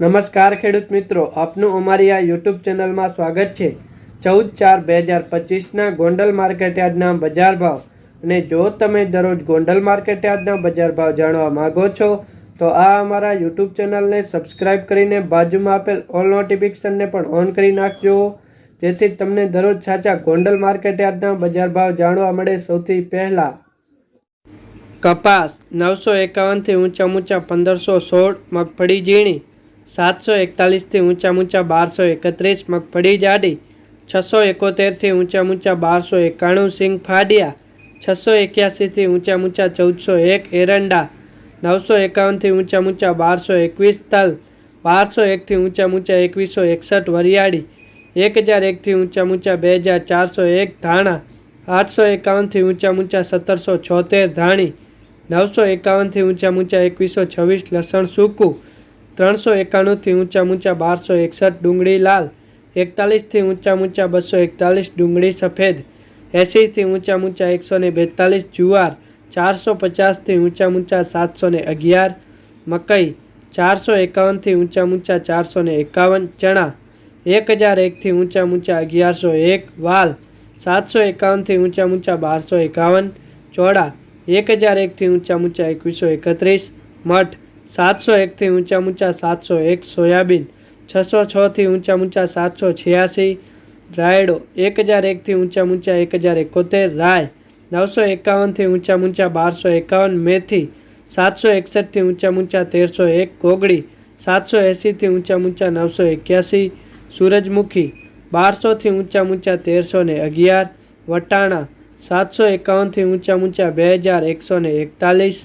નમસ્કાર ખેડૂત મિત્રો, આપનું અમારી આ યુટ્યુબ ચેનલમાં સ્વાગત છે. ચૌદ ચાર બે હજાર પચીસના ગોંડલ માર્કેટ યાર્ડના બજાર ભાવ. અને જો તમે દરરોજ ગોંડલ માર્કેટ યાર્ડના બજાર ભાવ જાણવા માંગો છો, તો આ અમારા યુટ્યુબ ચેનલને સબસ્ક્રાઇબ કરીને બાજુમાં આપેલ ઓલ નોટિફિકેશનને પણ ઓન કરી નાખજો. જેથી તમને દરરોજ સાચા ગોંડલ માર્કેટ યાર્ડના બજાર ભાવ જાણવા મળે સૌથી પહેલાં. કપાસ નવસો એકાવનથી ઊંચા ઊંચા પંદરસો સોળ, મગફળી ઝીણી સાતસો એકતાલીસથી ઊંચા ઊંચા બારસો એકત્રીસ મગફળી જાડી, છસો એકોતેરથી ઊંચા ઊંચા બારસો એકાણું સિંગ ફાડિયા, છસો એક્યાસીથી ઊંચા ઊંચા ચૌદસો એક એરંડા, નવસો એકાવનથી ઊંચા ઊંચા બારસો એકવીસ તલ, બારસો એકથી ઊંચા ઊંચા એકવીસો એકસઠ વરિયાળી એક હજાર એકથી ઊંચા ઊંચા બે હજાર ચારસો એક ધાણા, આઠસો એકાવનથી ઊંચા ઊંચા સત્તરસો છોતેર ધાણી, નવસો એકાવનથી ઊંચા ઊંચા એકવીસો છવ્વીસ લસણ સૂકું ત્રણસો એકાણુંથી ઊંચા ઊંચા બારસો એકસઠ ડુંગળી લાલ, એકતાલીસથી ઊંચા ઊંચા બસો એકતાલીસ ડુંગળી સફેદ એંસીથી ઊંચા ઊંચા એકસો ને બેતાલીસ જુવાર, ચારસો પચાસથી ઊંચા ઊંચા સાતસો ને અગિયાર, મકઈ, ચારસો એકાવનથી ઊંચા ઊંચા ચારસો ને એકાવન ચણા, એક હજાર એકથી ઊંચા ઊંચા અગિયારસો એક વાલ, સાતસો એકાવનથી ઊંચા ઊંચા બારસો એકાવન ચોડા એક હજાર એકથી ઊંચા ઊંચા એકવીસો એકત્રીસ મઠ સાતસો એકથી ઊંચા ઊંચા સાતસો એક, સોયાબીન છસો છથી ઊંચા ઊંચા સાતસો છ્યાસી, રાયડો એક હજાર એકથી ઊંચા ઊંચા એક હજાર એકોતેર, રાય નવસો એકાવનથી ઊંચા ઊંચા બારસો એકાવન, મેથી સાતસો એકસઠથી ઊંચા ઊંચા તેરસો એક, કોગળી સાતસો એંસીથી ઊંચા ઊંચા નવસો એક્યાસી, સૂરજમુખી બારસોથી ઊંચા ઊંચા તેરસો ને અગિયાર, વટાણા સાતસો એકાવનથી ઊંચા ઊંચા બે હજાર એકસો ને એકતાલીસ